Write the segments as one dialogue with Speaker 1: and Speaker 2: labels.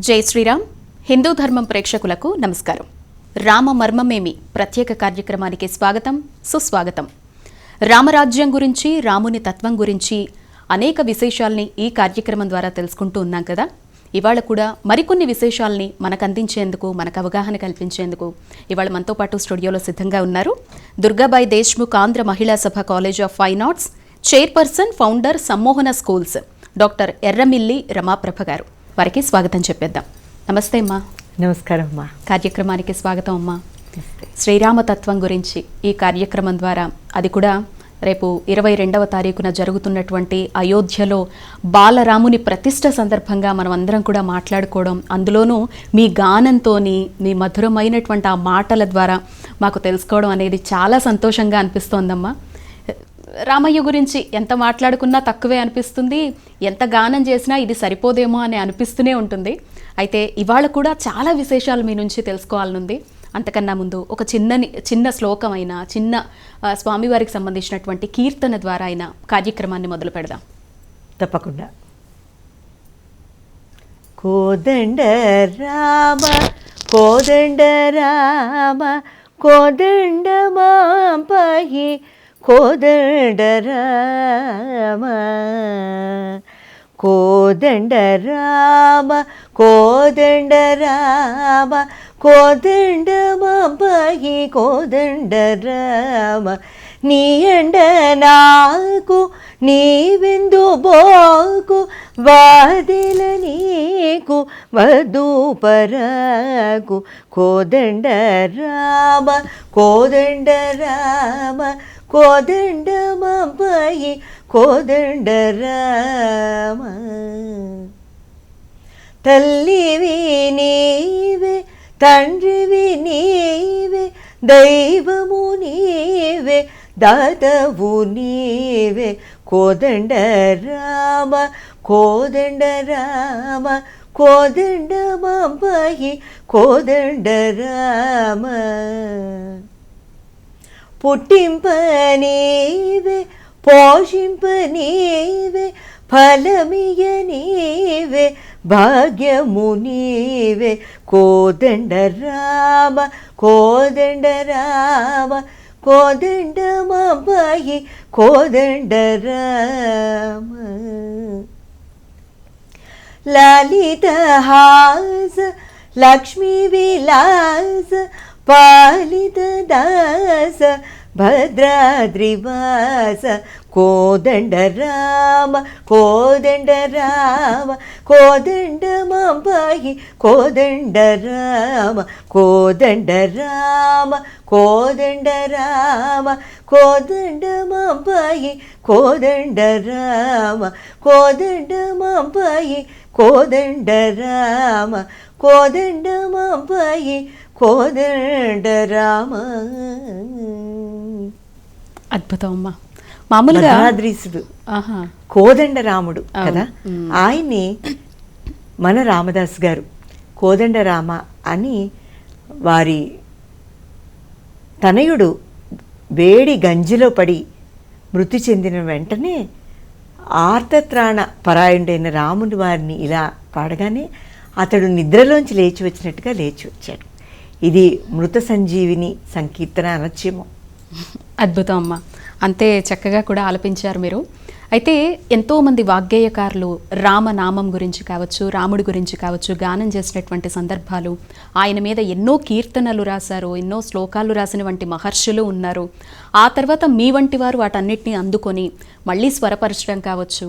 Speaker 1: జై శ్రీరామ్. హిందూ ధర్మం ప్రేక్షకులకు నమస్కారం. రామ మర్మమేమి ప్రత్యేక కార్యక్రమానికి స్వాగతం సుస్వాగతం. రామరాజ్యం గురించి రాముని తత్వం గురించి అనేక విశేషాల్ని ఈ కార్యక్రమం ద్వారా తెలుసుకుంటూ ఉన్నాం కదా. ఇవాళ కూడా మరికొన్ని విశేషాల్ని మనకు అందించేందుకు మనకు అవగాహన కల్పించేందుకు ఇవాళ మనతో పాటు స్టూడియోలో సిద్ధంగా ఉన్నారు Durgabai Deshmukh Andhra Mahila Sabha college of fine arts chairperson founder Sammohana schools doctor Erramilli Ramaprabha garu. వారికి స్వాగతం చెప్పేద్దాం. నమస్తే అమ్మా.
Speaker 2: నమస్కారం అమ్మా.
Speaker 1: కార్యక్రమానికి స్వాగతం అమ్మా. శ్రీరామతత్వం గురించి ఈ కార్యక్రమం ద్వారా అది కూడా రేపు ఇరవై రెండవ తారీఖున జరుగుతున్నటువంటి అయోధ్యలో బాలరాముని ప్రతిష్ట సందర్భంగా మనం అందరం కూడా మాట్లాడుకోవడం అందులోనూ మీ గానంతోని మీ మధురమైనటువంటి ఆ మాటల ద్వారా మాకు తెలుసుకోవడం అనేది చాలా సంతోషంగా అనిపిస్తోందమ్మా. రామయ్య గురించి ఎంత మాట్లాడుకున్నా తక్కువే అనిపిస్తుంది. ఎంత గానం చేసినా ఇది సరిపోదేమో అని అనిపిస్తూనే ఉంటుంది. అయితే ఇవాళ కూడా చాలా విశేషాలు మీ నుంచి తెలుసుకోవాలనుంది. అంతకన్నా ముందు ఒక చిన్నని చిన్న శ్లోకం అయినా చిన్న స్వామివారికి సంబంధించినటువంటి కీర్తన ద్వారా అయినా కార్యక్రమాన్ని మొదలు పెడదాం.
Speaker 2: తప్పకుండా. కోదండ రామ కోదండ రామ కోదండ మా కోదండరామ కోదండరామ కోదండరామ రామ కోదండ రామ కోదండ మాంపహి కోదండ నీ ఎండ నాకు నీవెందు బోకు వాదిల నీకు వధూపరాకు కోదండ రామ కోదండ రామ కోదండ మాంపయి కోదండ రామ తల్లివి నీవే తండ్రివి నీవే దైవము నీవే దాతవు నీవే కోదండ రామ కోదండ రామ కోదండ మాంపహి కోదండ రామ పుట్టింప నీవే పోషింప నీవే ఫలమియ నీవే భాగ్యము నీవే కోదండ రామ కోదండ రామ కోదండ మాంబాయి కోదండ రామ లలిత హాస లక్ష్మీ విలాస పాలిత దాస భద్రాద్రివాస కోదండ రామ కోదండ రామ కోదండ మాంబాయి కోదండ రామ కోదండ రామ కోదండ రామ కోదండ మాంబాయి కోదండ రామ కోదండ మాంబాయి కోదండ రామ కోదండ మాంబాయి కోదండ రామ.
Speaker 1: అద్భుతం అమ్మా మామూలుగా ఆహా.
Speaker 2: కోదండ రాముడు. కదా. ఆయన్ని మన రామదాస్ గారు. కోదండ రామ అని వారి తనయుడు వేడి గంజిలో పడి మృతి చెందిన వెంటనే ఆర్తత్రాణ పరాయణుడైన రాముని వారిని ఇలా పాడగానే అతడు నిద్రలోంచి లేచి వచ్చినట్టుగా లేచి వచ్చాడు. ఇది మృత సంజీవిని సంకీర్తన అనొచ్చేమో
Speaker 1: అద్భుతం అమ్మ. అంతే చక్కగా కూడా ఆలపించారు మీరు. అయితే ఎంతోమంది వాగ్గేయకారులు రామనామం గురించి కావచ్చు రాముడి గురించి కావచ్చు గానం చేసినటువంటి సందర్భాలు ఆయన మీద ఎన్నో కీర్తనలు రాశారు ఎన్నో శ్లోకాలు రాసిన వంటి మహర్షులు ఉన్నారు. ఆ తర్వాత మీ వంటి వారు వాటన్నిటిని అందుకొని మళ్ళీ స్వరపరచడం కావచ్చు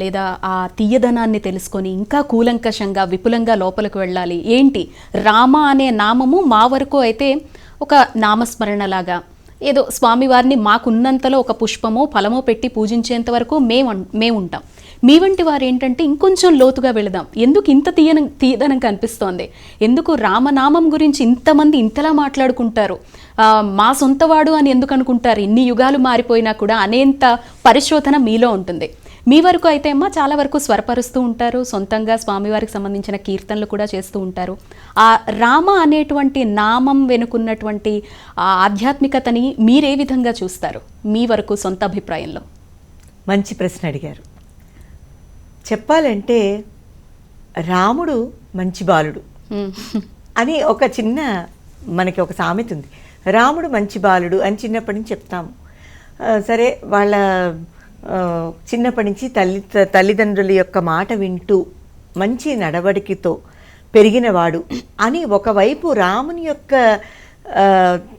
Speaker 1: లేదా ఆ తీయదనాన్ని తెలుసుకొని ఇంకా కూలంకషంగా విపులంగా లోపలికి వెళ్ళాలి. ఏంటి? రామ అనే నామము మా వరకు అయితే ఒక నామస్మరణలాగా ఏదో స్వామివారిని మాకున్నంతలో ఒక పుష్పమో ఫలమో పెట్టి పూజించేంత వరకు మేము మేము ఉంటాం. మీ వంటి వారు ఏంటంటే ఇంకొంచెం లోతుగా వెళదాం. ఎందుకు ఇంత తీయన తీయదనం కనిపిస్తోంది? ఎందుకు రామనామం గురించి ఇంతమంది ఇంతలా మాట్లాడుకుంటారు? మా సొంతవాడు అని ఎందుకు అనుకుంటారు ఇన్ని యుగాలు మారిపోయినా కూడా అనేంత పరిశోధన మీలో ఉంటుంది. మీ వరకు అయితే అమ్మా చాలా వరకు స్వరపరుస్తూ ఉంటారు. సొంతంగా స్వామివారికి సంబంధించిన కీర్తనలు కూడా చేస్తూ ఉంటారు. ఆ రామ అనేటువంటి నామం వెనుకున్నటువంటి ఆధ్యాత్మికతని మీరే విధంగా చూస్తారు? మీ వరకు సొంత అభిప్రాయంలో.
Speaker 2: మంచి ప్రశ్న అడిగారు. చెప్పాలంటే రాముడు మంచి బాలుడు. అని ఒక చిన్న మనకి ఒక సామెత ఉంది. రాముడు మంచి బాలుడు అని చిన్నప్పటి నుంచి చెప్తాము. సరే వాళ్ళ చిన్నప్పటి నుంచి తల్లి తల్లిదండ్రుల యొక్క మాట వింటూ మంచి నడవడికతో పెరిగినవాడు అని ఒకవైపు రాముని యొక్క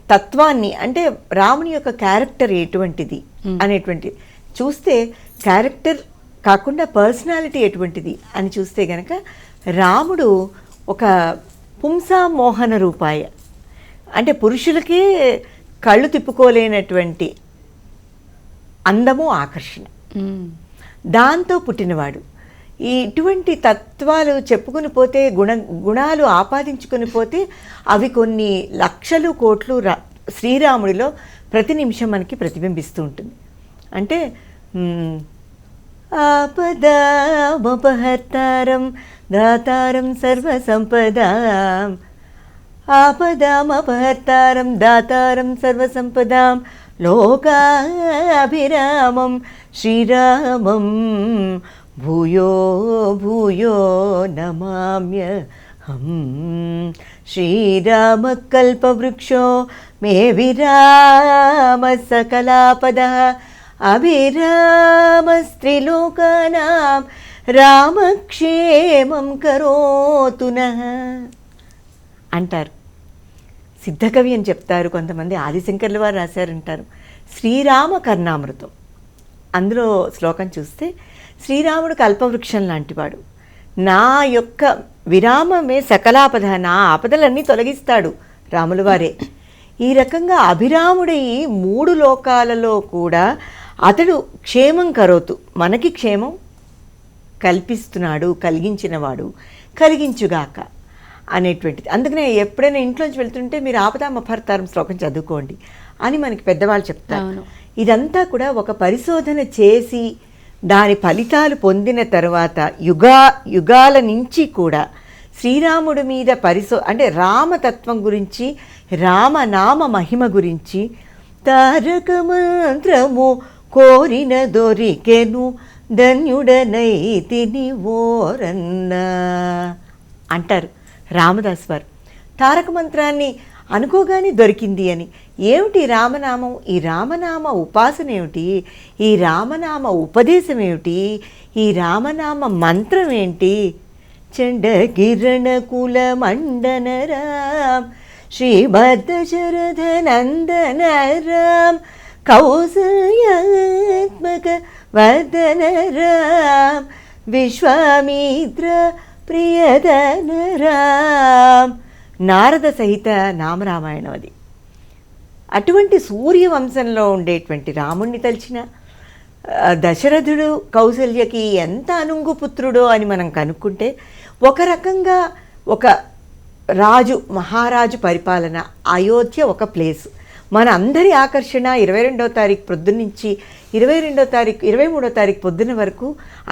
Speaker 2: తత్వాన్ని అంటే రాముని యొక్క క్యారెక్టర్ ఎటువంటిది అనేటువంటి చూస్తే క్యారెక్టర్ కాకుండా పర్సనాలిటీ ఎటువంటిది అని చూస్తే గనక రాముడు ఒక పుంసామోహన రూపాయ. అంటే పురుషులకే కళ్ళు తిప్పుకోలేనటువంటి అందము ఆకర్షణ. దాంతో పుట్టినవాడు. ఈ ఇటువంటి తత్వాలు చెప్పుకుని పోతే గుణ గుణాలు ఆపాదించుకుని పోతే అవి కొన్ని లక్షలు కోట్లు రా శ్రీరాముడిలో ప్రతి నిమిషం మనకి ప్రతిబింబిస్తూ ఉంటుంది. అంటే ఆపదామపహర్తారం దాతారం సర్వసంపదాం. ఆపదామపహర్తారం దాతారం సర్వసంపదాం. లోకాభిరామం శ్రీరామం భూయో భూయో నమామ్యహం శ్రీరామకల్పవృక్షో మే విరామ సకలాపద అభిరామస్త్రిలోకానాం రామక్షేమం కరోతు అంటారు. సిద్ధకవి అని చెప్తారు కొంతమంది ఆదిశంకర్ల వారు రాశారంటారు. శ్రీరామ కర్ణామృతం అందులో శ్లోకం చూస్తే శ్రీరాముడు కల్పవృక్షం లాంటివాడు. నా యొక్క విరామమే సకలాపద నా ఆపదలన్నీ తొలగిస్తాడు రాముల వారే. ఈ రకంగా అభిరాముడై మూడు లోకాలలో కూడా అతడు క్షేమం కరోతు. మనకి క్షేమం కల్పిస్తున్నాడు కలిగించినవాడు కలిగించుగాక. అనేటువంటిది. అందుకనే ఎప్పుడైనా ఇంట్లోంచి వెళ్తుంటే మీరు ఆపదామపడతారం శ్లోకం చదువుకోండి అని మనకి పెద్దవాళ్ళు చెప్తారు. ఇదంతా కూడా ఒక పరిశోధన చేసి దాని ఫలితాలు పొందిన తర్వాత యుగా యుగాల నుంచి కూడా శ్రీరాముడి మీద పరిశో అంటే రామతత్వం గురించి రామనామ మహిమ గురించి తారక మంత్రము కోరిన దొరికెను ధన్యుడనైతిని ఓరన్నా అంటారు. రామదాస్ వారు. తారక మంత్రాన్ని అనుకోగానే దొరికింది అని. ఏమిటి రామనామం? ఈ రామనామ ఉపాసన ఏమిటి? ఈ రామనామ ఉపదేశం ఏమిటి? ఈ రామనామ మంత్రం ఏంటి? చండకిరణ కుల మండన రామ్ శ్రీభద్ర శరథ నందన రామ్ కౌసల్యాత్మక వదన రామ్ విశ్వామిత్ర ప్రియదన రామ్ నారద సహిత నామరామాయణం అది అటువంటి సూర్యవంశంలో ఉండేటువంటి రాముణ్ణి తలిచిన దశరథుడు కౌసల్యకి ఎంత అనుంగు పుత్రుడో అని మనం కనుక్కుంటే ఒక రకంగా ఒక రాజు మహారాజు పరిపాలన అయోధ్య ఒక ప్లేస్. మన అందరి ఆకర్షణ ఇరవై రెండో తారీఖు పొద్దున్న నుంచి ఇరవై రెండో తారీఖు ఇరవై మూడో తారీఖు పొద్దున వరకు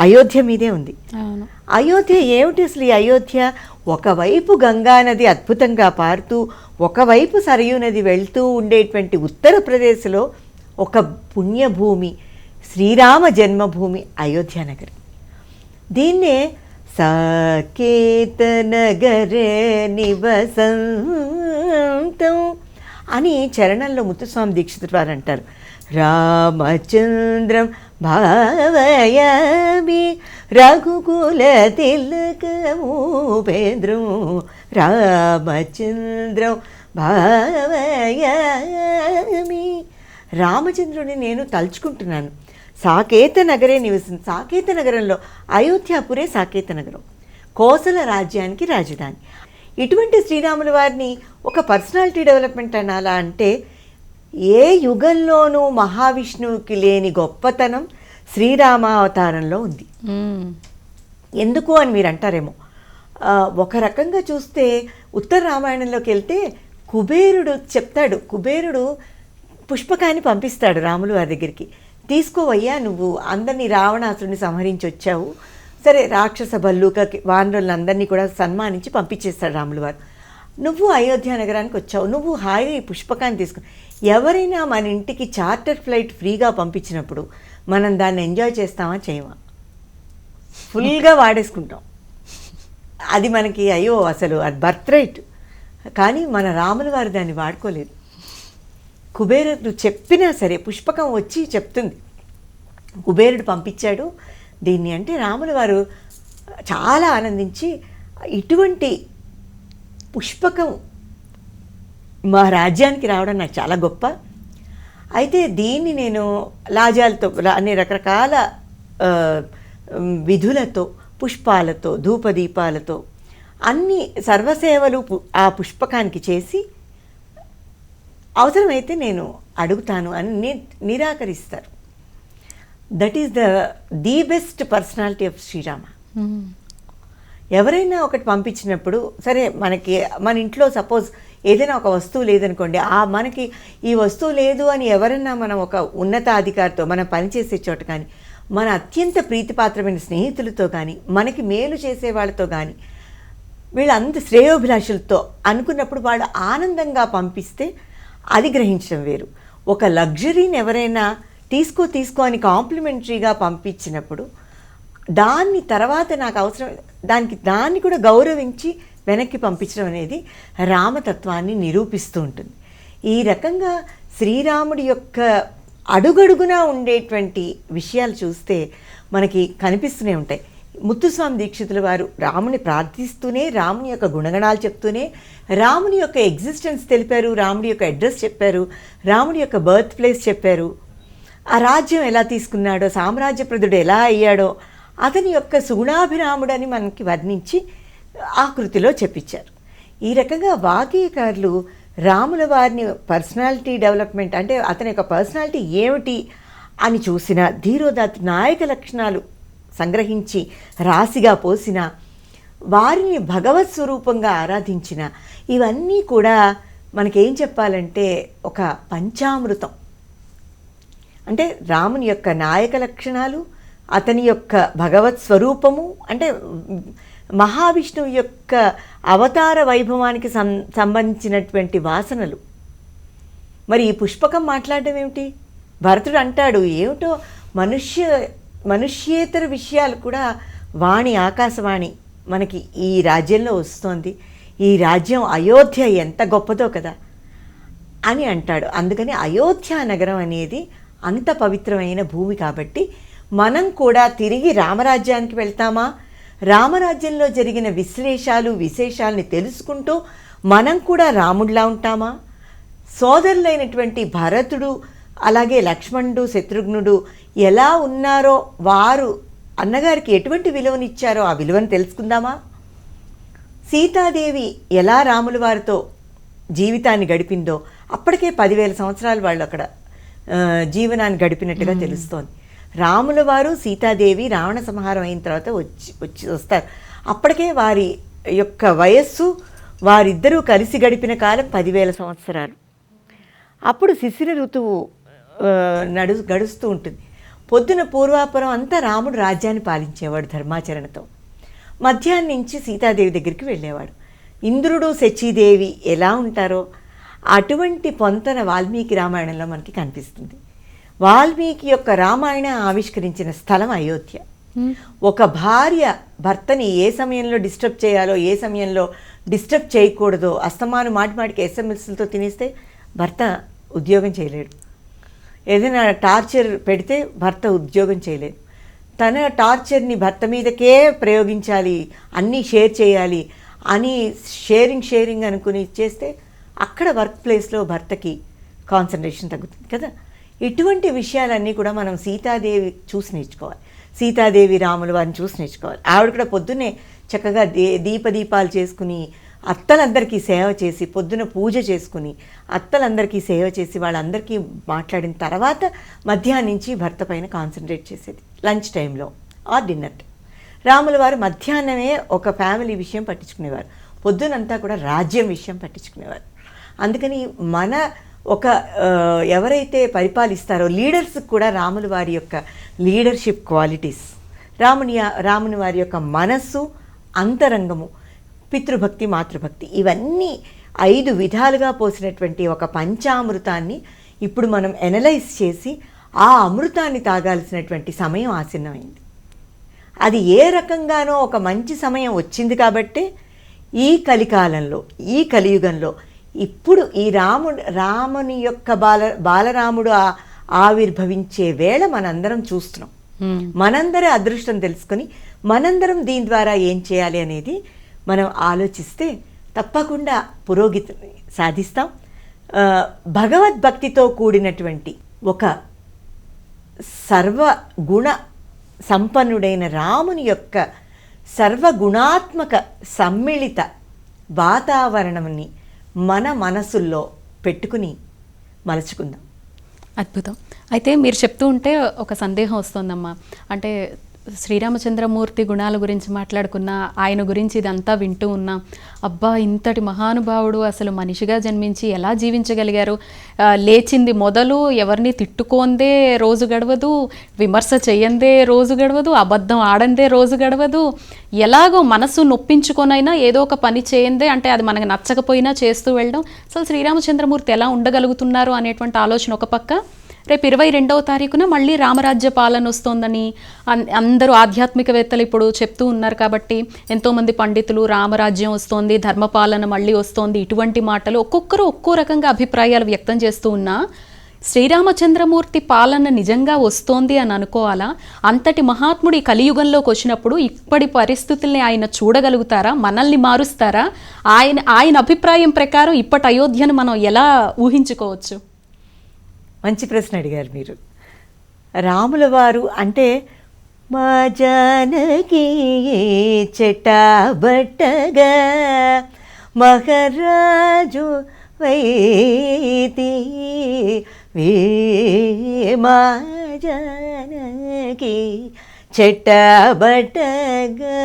Speaker 2: అయోధ్య మీదే ఉంది. అయోధ్య ఏమిటి అసలు ఈ అయోధ్య? ఒకవైపు గంగా నది అద్భుతంగా పారుతూ ఒకవైపు సరయూ నది వెళ్తూ ఉండేటువంటి ఉత్తరప్రదేశ్లో ఒక పుణ్యభూమి శ్రీరామ జన్మభూమి అయోధ్య నగరి. దీన్నే సాకేత నగరే నివసంతం. అని చరణంలో ముత్తుస్వామి దీక్షితుడు వారు అంటారు రామచంద్రం భావయామి రఘుకుల తిలకమూపేంద్రం రామచంద్రం భావయామి. రామచంద్రుని నేను తలుచుకుంటున్నాను. సాకేత నగరే నివసం సాకేత నగరంలో అయోధ్యాపురే సాకేత నగరం. కోసల రాజ్యానికి రాజధాని. ఇటువంటి శ్రీరాముల వారిని ఒక పర్సనాలిటీ డెవలప్మెంట్ అనాలా అంటే ఏ యుగంలోనూ మహావిష్ణువుకి లేని గొప్పతనం శ్రీరామావతారంలో ఉంది.
Speaker 1: మ్మ్.
Speaker 2: ఎందుకు అని మీరు అంటారేమో ఒక రకంగా చూస్తే ఉత్తర రామాయణంలోకి వెళ్తే కుబేరుడు చెప్తాడు కుబేరుడు పుష్పకాన్ని పంపిస్తాడు రాములు వారి దగ్గరికి. తీసుకోవయ్యా నువ్వు అందరినీ రావణాసుడిని సంహరించి వచ్చావు సరే రాక్షస భల్లూక వానరులందరినీ కూడా సన్మానించి పంపించేస్తాడు రాములు వారు. నువ్వు అయోధ్య నగరానికి వచ్చావు. నువ్వు హాయిగా ఈ పుష్పకాన్ని తీసుకు ఎవరైనా మన ఇంటికి చార్టర్ ఫ్లైట్ ఫ్రీగా పంపించినప్పుడు మనం దాన్ని ఎంజాయ్ చేస్తామా చేయమా? ఫుల్గా వాడేసుకుంటాం. అది మనకి అయ్యో అసలు అది బర్త్ రైట్. కానీ మన రాముల వారు దాన్ని వాడుకోలేదు. కుబేరుడు చెప్పినా సరే పుష్పకం వచ్చి చెప్తుంది. కుబేరుడు పంపించాడు. దీన్ని అంటే రాముల వారు చాలా ఆనందించి ఇటువంటి పుష్పకం మా రాజ్యానికి రావడం నాకు చాలా గొప్ప. అయితే దీన్ని నేను లాజాలతో అన్ని రకరకాల విధులతో పుష్పాలతో ధూపదీపాలతో అన్ని సర్వసేవలు పు- ఆ పుష్పకానికి చేసి అవసరమైతే నేను అడుగుతాను అని ని- నిరాకరిస్తారు. That is the the best personality of Srirama. ఎవరైనా ఒకటి పంపించినప్పుడు సరే మనకి మన ఇంట్లో సపోజ్ ఏదైనా ఒక వస్తువు లేదనుకోండి ఆ మనకి ఈ వస్తువు లేదు అని ఎవరైనా మనం ఒక ఉన్నతాధికారితో మనం పనిచేసే చోట కానీ మన అత్యంత ప్రీతిపాత్రమైన స్నేహితులతో కానీ మనకి మేలు చేసే వాళ్ళతో కానీ వీళ్ళంత శ్రేయోభిలాషులతో అనుకున్నప్పుడు వాళ్ళు ఆనందంగా పంపిస్తే అది గ్రహించడం వేరు ఒక లగ్జరీని ఎవరైనా తీసుకో తీసుకో అని కాంప్లిమెంటరీగా పంపించినప్పుడు దాన్ని తర్వాత నాకు అవసరం దానికి దాన్ని కూడా గౌరవించి వెనక్కి పంపించడం అనేది రామతత్వాన్ని నిరూపిస్తూ ఉంటుంది. ఈ రకంగా శ్రీరాముడి యొక్క అడుగడుగునా ఉండేటువంటి విషయాలు చూస్తే మనకి కనిపిస్తూనే ఉంటాయి. ముత్తుస్వామి దీక్షితుల వారు రాముని ప్రార్థిస్తూనే రాముని యొక్క గుణగణాలు చెప్తూనే రాముని యొక్క ఎగ్జిస్టెన్స్ తెలిపారు రాముడి యొక్క అడ్రస్ చెప్పారు రాముడి యొక్క బర్త్ ప్లేస్ చెప్పారు ఆ రాజ్యం ఎలా తీసుకున్నాడో సామ్రాజ్యప్రదుడు ఎలా అయ్యాడో అతని యొక్క సుగుణాభిరాముడని మనకి వర్ణించి ఆ కృతిలో చెప్పించారు. ఈ రకంగా వాగ్గేయకారులు రాముల వారిని పర్సనాలిటీ డెవలప్మెంట్ అంటే అతని యొక్క పర్సనాలిటీ ఏమిటి అని చూసిన ధీరోదాత్ నాయక లక్షణాలు సంగ్రహించి రాశిగా పోసిన వారిని భగవత్ స్వరూపంగా ఆరాధించిన ఇవన్నీ కూడా మనకేం చెప్పాలంటే ఒక పంచామృతం. అంటే రాముని యొక్క నాయక లక్షణాలు అతని యొక్క భగవత్ స్వరూపము అంటే మహావిష్ణువు యొక్క అవతార వైభవానికి సం సంబంధించినటువంటి వాసనలు. మరి ఈ పుష్పకం మాట్లాడడం ఏమిటి? భరతుడు అంటాడు ఏమిటో మనుష్య మనుష్యేతర విషయాలు కూడా వాణి ఆకాశవాణి మనకి ఈ రాజ్యంలో వస్తోంది. ఈ రాజ్యం అయోధ్య ఎంత గొప్పదో కదా అని అంటాడు. అందుకని అయోధ్య నగరం అనేది అంత పవిత్రమైన భూమి కాబట్టి మనం కూడా తిరిగి రామరాజ్యానికి వెళ్తామా? రామరాజ్యంలో జరిగిన విశ్లేషాలు విశేషాలని తెలుసుకుంటూ మనం కూడా రాముడిలా ఉంటామా? సోదరులైనటువంటి భరతుడు అలాగే లక్ష్మణుడు శత్రుఘ్నుడు ఎలా ఉన్నారో వారు అన్నగారికి ఎటువంటి విలువనిచ్చారో ఆ విలువను తెలుసుకుందామా? సీతాదేవి ఎలా రాముల వారితో జీవితాన్ని గడిపిందో అప్పటికే పదివేల సంవత్సరాలు వాళ్ళు అక్కడ జీవనాన్ని గడిపినట్టుగా తెలుస్తోంది. రాముల వారు సీతాదేవి రావణ సంహారం అయిన తర్వాత వచ్చి వచ్చి వస్తారు. అప్పటికే వారి యొక్క వయస్సు వారిద్దరూ కలిసి గడిపిన కాలం పదివేల సంవత్సరాలు. అప్పుడు శిశిర ఋతువు నడు గడుస్తూ ఉంటుంది. పొద్దున పూర్వాపురం అంతా రాముడు రాజ్యాన్ని పాలించేవాడు ధర్మాచరణతో. మధ్యాహ్నం నుంచి సీతాదేవి దగ్గరికి వెళ్ళేవాడు. ఇంద్రుడు శచీదేవి ఎలా ఉంటారో అటువంటి పొంతన వాల్మీకి రామాయణంలో మనకి కనిపిస్తుంది. వాల్మీకి యొక్క రామాయణ ఆవిష్కరించిన స్థలం అయోధ్య. ఒక భార్య భర్తని ఏ సమయంలో డిస్టర్బ్ చేయాలో ఏ సమయంలో డిస్టర్బ్ చేయకూడదో అస్తమాను మాటి మాటికి ఎస్ఎంఎస్లతో తినేస్తే భర్త ఉద్యోగం చేయలేడు. ఏదైనా టార్చర్ పెడితే భర్త ఉద్యోగం చేయలేదు తన టార్చర్ని భర్త మీదకే ప్రయోగించాలి అన్నీ షేర్ చేయాలి అని షేరింగ్ షేరింగ్ అనుకుని ఇచ్చేస్తే అక్కడ వర్క్ ప్లేస్లో భర్తకి కాన్సన్ట్రేషన్ తగ్గుతుంది కదా? ఇటువంటి విషయాలన్నీ కూడా మనం సీతాదేవి చూసి నేర్చుకోవాలి. సీతాదేవి రాములు వారిని చూసి నేర్చుకోవాలి. ఆవిడ కూడా పొద్దున్నే చక్కగా దే దీపదీపాలు చేసుకుని అత్తలందరికీ సేవ చేసి పొద్దున పూజ చేసుకుని అత్తలందరికీ సేవ చేసి వాళ్ళందరికీ మాట్లాడిన తర్వాత మధ్యాహ్నం నుంచి భర్త పైన కాన్సన్ట్రేట్ చేసేది. లంచ్ టైంలో ఆర్ డిన్నర్ టైం రాముల వారు మధ్యాహ్నమే ఒక ఫ్యామిలీ విషయం పట్టించుకునేవారు. పొద్దునంతా కూడా రాజ్యం విషయం పట్టించుకునేవారు. అందుకని మన ఒక ఎవరైతే పరిపాలిస్తారో లీడర్స్ కూడా రాముల వారి యొక్క లీడర్షిప్ క్వాలిటీస్. రాముని రాముని వారి యొక్క మనస్సు అంతరంగము పితృభక్తి మాతృభక్తి ఇవన్నీ ఐదు విధాలుగా పోసినటువంటి ఒక పంచామృతాన్ని ఇప్పుడు మనం ఎనలైజ్ చేసి ఆ అమృతాన్ని తాగాల్సినటువంటి సమయం ఆసన్నమైంది అది ఏ రకంగానో ఒక మంచి సమయం వచ్చింది కాబట్టి ఈ కలికాలంలో ఈ కలియుగంలో ఇప్పుడు ఈ రాముడు రాముని యొక్క బాల బాలరాముడు ఆవిర్భవించే వేళ మనందరం చూస్తున్నాం. మనందరి అదృష్టం తెలుసుకొని మనందరం దీని ద్వారా ఏం చేయాలి అనేది మనం ఆలోచిస్తే తప్పకుండా పురోగతి సాధిస్తాం భగవద్భక్తితో కూడినటువంటి ఒక సర్వగుణ సంపన్నుడైన రాముని యొక్క సర్వగుణాత్మక సమ్మిళిత వాతావరణంని మన మనసుల్లో పెట్టుకుని మలుచుకుందాం.
Speaker 1: అద్భుతం. అయితే మీరు చెప్తూ ఉంటే ఒక సందేహం వస్తుందమ్మా. అంటే శ్రీరామచంద్రమూర్తి గుణాల గురించి మాట్లాడుకున్నా ఆయన గురించి ఇదంతా వింటూ ఉన్నా. అబ్బా ఇంతటి మహానుభావుడు అసలు మనిషిగా జన్మించి ఎలా జీవించగలిగారు? లేచింది మొదలు ఎవరిని తిట్టుకోందే రోజు గడవదు విమర్శ చేయందే రోజు గడవదు అబద్ధం ఆడందే రోజు గడవదు. ఎలాగో మనసు నొప్పించుకొనైనా ఏదో ఒక పని చేయందే అంటే అది మనకు నచ్చకపోయినా చేస్తూ వెళ్ళడం. అసలు శ్రీరామచంద్రమూర్తి ఎలా ఉండగలుగుతున్నారు అనేటువంటి ఆలోచన ఒక పక్క. రేపు ఇరవై రెండవ తారీఖున మళ్ళీ రామరాజ్య పాలన వస్తోందని అన్- అందరూ ఆధ్యాత్మికవేత్తలు ఇప్పుడు చెప్తూ ఉన్నారు కాబట్టి ఎంతోమంది పండితులు రామరాజ్యం వస్తోంది ధర్మపాలన మళ్ళీ వస్తోంది ఇటువంటి మాటలు ఒక్కొక్కరు ఒక్కో రకంగా అభిప్రాయాలు వ్యక్తం చేస్తూ ఉన్నా శ్రీరామచంద్రమూర్తి పాలన నిజంగా వస్తోంది అని అనుకోవాలా? అంతటి మహాత్ముడు ఈ కలియుగంలోకి వచ్చినప్పుడు ఇప్పటి పరిస్థితుల్ని ఆయన చూడగలుగుతారా? మనల్ని మారుస్తారా? ఆయన ఆయన అభిప్రాయం ప్రకారం ఇప్పటి అయోధ్యను మనం ఎలా ఊహించుకోవచ్చు?
Speaker 2: మంచి ప్రశ్న అడిగారు మీరు. రాముల వారు అంటే మా జానకి చెట్టబట్టగా మహారాజు వైతి వే మా జానకి చెట్టబట్టగా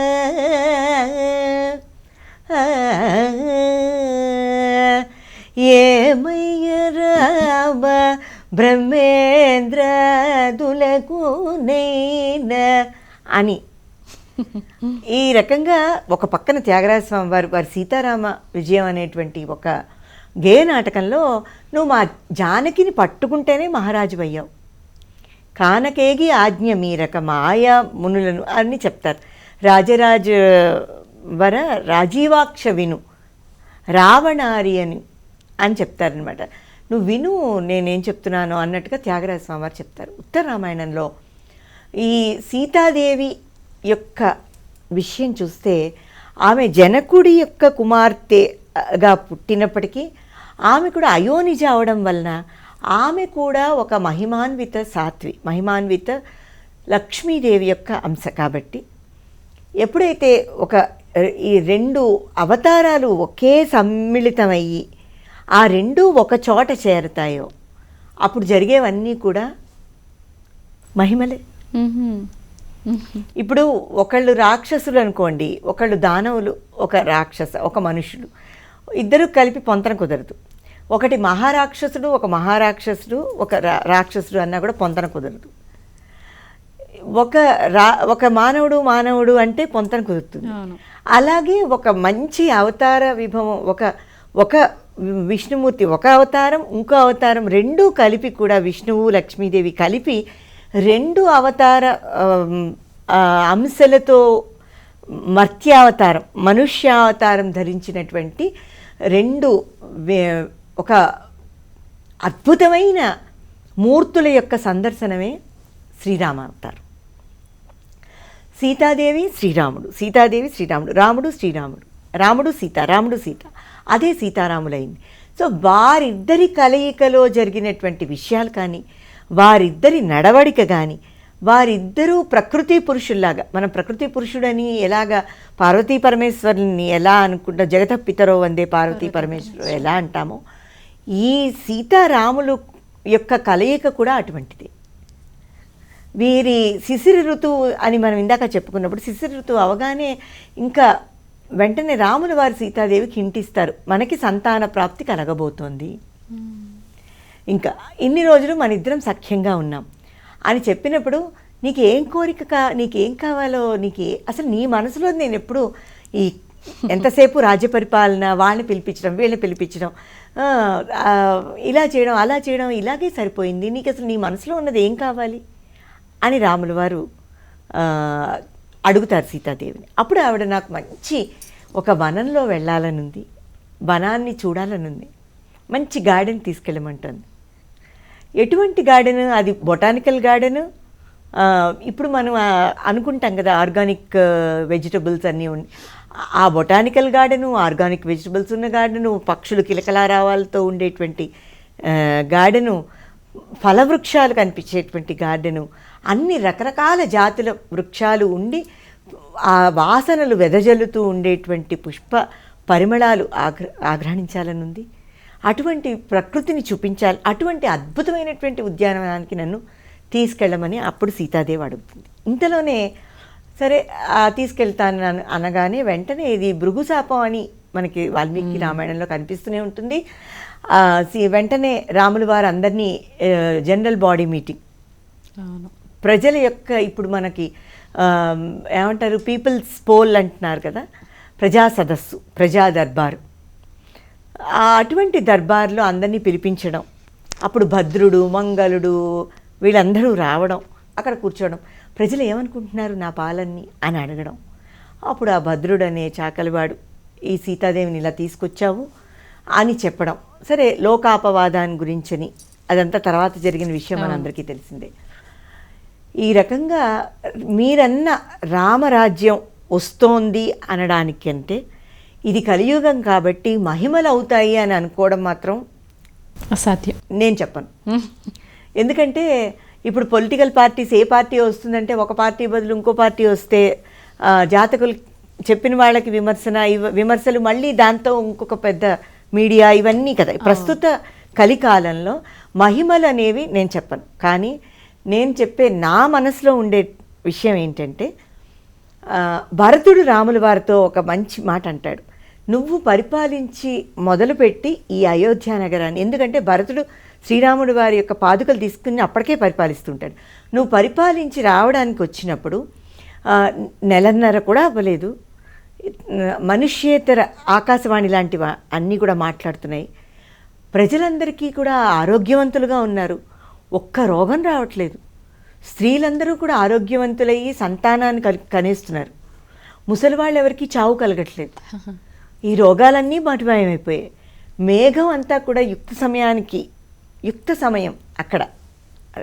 Speaker 2: ఏమయ్య రాబా బ్రహ్మేంద్రదులకు నేన అని. ఈ రకంగా ఒక పక్కన త్యాగరాజ స్వామి వారు వారి సీతారామ విజయం అనేటువంటి ఒక గేయ నాటకంలో నువ్వు మా జానకిని పట్టుకుంటేనే మహారాజు అయ్యావు. కానకేగి ఆజ్ఞ మీరక మాయా మునులను అని చెప్తారు. రాజరాజ వర రాజీవాక్ష విను రావణారి అని అని చెప్తారనమాట నువ్వు విను నేనేం చెప్తున్నాను అన్నట్టుగా త్యాగరాజ స్వామి వారు చెప్తారు. ఉత్తర రామాయణంలో ఈ సీతాదేవి యొక్క విషయం చూస్తే ఆమె జనకుడి యొక్క కుమార్తెగా పుట్టినప్పటికీ ఆమె కూడా అయోనిజ అవడం వలన ఆమె కూడా ఒక మహిమాన్విత సాత్వి మహిమాన్విత లక్ష్మీదేవి యొక్క అంశ కాబట్టి. ఎప్పుడైతే ఒక ఈ రెండు అవతారాలు ఒకే సమ్మిళితమయ్యి ఆ రెండు ఒక చోట చేరతాయో. అప్పుడు జరిగేవన్నీ కూడా మహిమలే. ఇప్పుడు ఒకళ్ళు రాక్షసులు అనుకోండి ఒకళ్ళు దానవులు ఒక రాక్షస ఒక మనుషులు. ఇద్దరు కలిపి పొంతన కుదరదు. ఒకటి మహారాక్షసుడు ఒక మహారాక్షసుడు ఒక రా- రాక్షసుడు అన్నా కూడా పొంతన కుదరదు. ఒక రా ఒక మానవుడు మానవుడు అంటే పొంతన కుదురుతుంది. అలాగే ఒక మంచి అవతార విభవం ఒక ఒక విష్ణుమూర్తి ఒక అవతారం ఇంకో అవతారం రెండూ కలిపి కూడా విష్ణువు లక్ష్మీదేవి కలిపి రెండు అవతార అంశలతో మర్త్యావతారం మనుష్యావతారం ధరించినటువంటి రెండు వే- ఒక అద్భుతమైన మూర్తుల యొక్క సందర్శనమే శ్రీరామ అవతారం సీతాదేవి శ్రీరాముడు సీతాదేవి శ్రీరాముడు రాముడు శ్రీరాముడు రాముడు సీత రాముడు సీత. అదే సీతారాములైంది. సో వారిద్దరి కలయికలో జరిగినటువంటి విషయాలు కానీ వారిద్దరి నడవడిక కానీ వారిద్దరూ ప్రకృతి పురుషుల్లాగా మనం ప్రకృతి పురుషుడని ఎలాగా పార్వతీ పరమేశ్వరుని ఎలా అనుకుంటా జగత పితరో వందే పార్వతీ పరమేశ్వరు. ఎలా అంటామో ఈ సీతారాములు యొక్క కలయిక కూడా అటువంటిదే. వీరి శిశిర ఋతువు అని మనం ఇందాక చెప్పుకున్నప్పుడు శిశిర ఋతువు అవగానే ఇంకా వెంటనే రాముల వారి సీతాదేవికి ఇంటిస్తారు. మనకి సంతాన ప్రాప్తి కలగబోతోంది. ఇంకా ఇన్ని రోజులు మన ఇద్దరం సఖ్యంగా ఉన్నాం. అని చెప్పినప్పుడు నీకు ఏం కోరిక కా నీకేం కావాలో నీకు అసలు నీ మనసులో నేను ఎప్పుడు ఈ ఎంతసేపు రాజ్య పరిపాలన వాళ్ళని పిలిపించడం వీళ్ళని పిలిపించడం ఇలా చేయడం అలా చేయడం ఇలాగే సరిపోయింది. నీకు అసలు నీ మనసులో ఉన్నది ఏం కావాలి? అని రాముల వారు అడుగుతారు సీతాదేవిని. అప్పుడు ఆవిడ నాకు మంచి ఒక వనంలో వెళ్ళాలనుంది. వనాన్ని చూడాలనుంది. మంచి గార్డెన్ తీసుకెళ్ళమంటుంది. ఎటువంటి గార్డెన్? అది బొటానికల్ గార్డెన్? ఇప్పుడు మనం అనుకుంటాం కదా ఆర్గానిక్ వెజిటబుల్స్ అన్నీ ఉండి ఆ బొటానికల్ గార్డెను ఆర్గానిక్ వెజిటబుల్స్ ఉన్న గార్డెను పక్షులు కిలకలారావాలతో ఉండేటువంటి గార్డెను ఫలవృక్షాలు కనిపించేటువంటి గార్డెను అన్ని రకరకాల జాతుల వృక్షాలు ఉండి ఆ వాసనలు వెదజల్లుతూ ఉండేటువంటి పుష్ప పరిమళాలు ఆగ్ర ఆగ్రహించాలనుంది. అటువంటి ప్రకృతిని చూపించాలి అటువంటి అద్భుతమైనటువంటి ఉద్యానవనానికి నన్ను తీసుకెళ్ళమని అప్పుడు సీతాదేవి అడుగుతుంది. ఇంతలోనే సరే తీసుకెళ్తాను అన- అనగానే వెంటనే ఇది భృగుశాపం అని మనకి వాల్మీకి రామాయణంలో కనిపిస్తూనే ఉంటుంది. వెంటనే రాముల వారు అందరినీ జనరల్ బాడీ మీటింగ్. ప్రజల యొక్క ఇప్పుడు మనకి ఏమంటారు? పీపుల్స్ పోల్ అంటున్నారు కదా? ప్రజా సదస్సు ప్రజా దర్బారు. అటువంటి దర్బార్లో అందరినీ పిలిపించడం అప్పుడు భద్రుడు మంగళుడు వీళ్ళందరూ రావడం అక్కడ కూర్చోవడం. ప్రజలు ఏమనుకుంటున్నారు నా పాలన్ని అని అడగడం. అప్పుడు ఆ భద్రుడు అనే చాకలివాడు ఈ సీతాదేవిని ఇలా తీసుకొచ్చావు? అని చెప్పడం. సరే లోకాపవాదాన్ని గురించని అదంతా తర్వాత జరిగిన విషయం మనందరికీ తెలిసిందే. ఈ రకంగా మీరన్న రామరాజ్యం వస్తోంది అనడానికంటే ఇది కలియుగం కాబట్టి మహిమలు అవుతాయి అని అనుకోవడం మాత్రం
Speaker 1: అసాధ్యం.
Speaker 2: నేను చెప్పను. ఎందుకంటే ఇప్పుడు పొలిటికల్ పార్టీస్ ఏ పార్టీ వస్తుందంటే ఒక పార్టీ బదులు ఇంకో పార్టీ వస్తే జాతకులు చెప్పిన వాళ్ళకి విమర్శన ఇవ విమర్శలు మళ్ళీ దాంతో ఇంకొక పెద్ద మీడియా ఇవన్నీ కదా. ప్రస్తుత కలికాలంలో మహిమలు అనేవి నేను చెప్పను. కానీ నేను చెప్పే నా మనసులో ఉండే విషయం ఏంటంటే భరతుడు రాముల వారితో ఒక మంచి మాట అంటాడు. నువ్వు పరిపాలించి మొదలుపెట్టి ఈ అయోధ్య నగరాన్ని ఎందుకంటే భరతుడు శ్రీరాముడు వారి యొక్క పాదుకలు తీసుకుని అప్పటికే పరిపాలిస్తుంటాడు. నువ్వు పరిపాలించి రావడానికి వచ్చినప్పుడు నెలన్నర కూడా అవ్వలేదు. మనుష్యేతర ఆకాశవాణి లాంటివి అన్నీ కూడా మాట్లాడుతున్నాయి. ప్రజలందరికీ కూడా ఆరోగ్యవంతులుగా ఉన్నారు. ఒక్క రోగం రావట్లేదు. స్త్రీలందరూ కూడా ఆరోగ్యవంతులయ్యి సంతానాన్ని కలి కనేస్తున్నారు. ముసలి వాళ్ళు ఎవరికి చావు కలగట్లేదు. ఈ రోగాలన్నీ మటుమాయమైపోయాయి. మేఘం అంతా కూడా యుక్త సమయానికి యుక్త సమయం అక్కడ.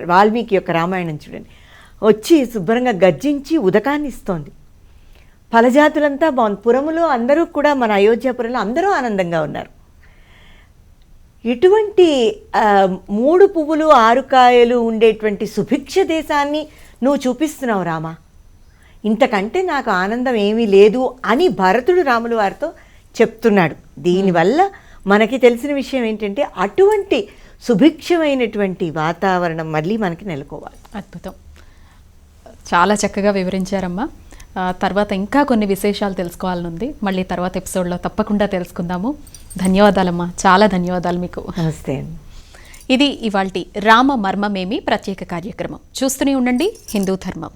Speaker 2: వాల్మీకి యొక్క రామాయణం చూడండి. వచ్చి శుభ్రంగా గర్జించి ఉదకాన్ని ఇస్తోంది. ఫలజాతులంతా బాగుంది. పురములో అందరూ కూడా మన అయోధ్యాపురంలో అందరూ ఆనందంగా ఉన్నారు. ఇటువంటి మూడు పువ్వులు ఆరు కాయలు ఉండేటువంటి సుభిక్ష దేశాన్ని నువ్వు చూపిస్తున్నావు రామా. ఇంతకంటే నాకు ఆనందం ఏమీ లేదు అని భరతుడు రాములు వారితో చెప్తున్నాడు. దీనివల్ల మనకి తెలిసిన విషయం ఏంటంటే అటువంటి సుభిక్షమైనటువంటి వాతావరణం మళ్ళీ మనకి నెలకోవాలి.
Speaker 1: అద్భుతం. చాలా చక్కగా వివరించారమ్మా. తర్వాత ఇంకా కొన్ని విశేషాలు తెలుసుకోవాలనుంది. మళ్ళీ తర్వాత ఎపిసోడ్లో తప్పకుండా తెలుసుకుందాము. ధన్యవాదాలమ్మా. చాలా ధన్యవాదాలు మీకు.
Speaker 2: నమస్తే అండి.
Speaker 1: ఇది ఇవాల్టి రామ మర్మమేమి ప్రత్యేక కార్యక్రమం. చూస్తూనే ఉండండి. హిందూ ధర్మం.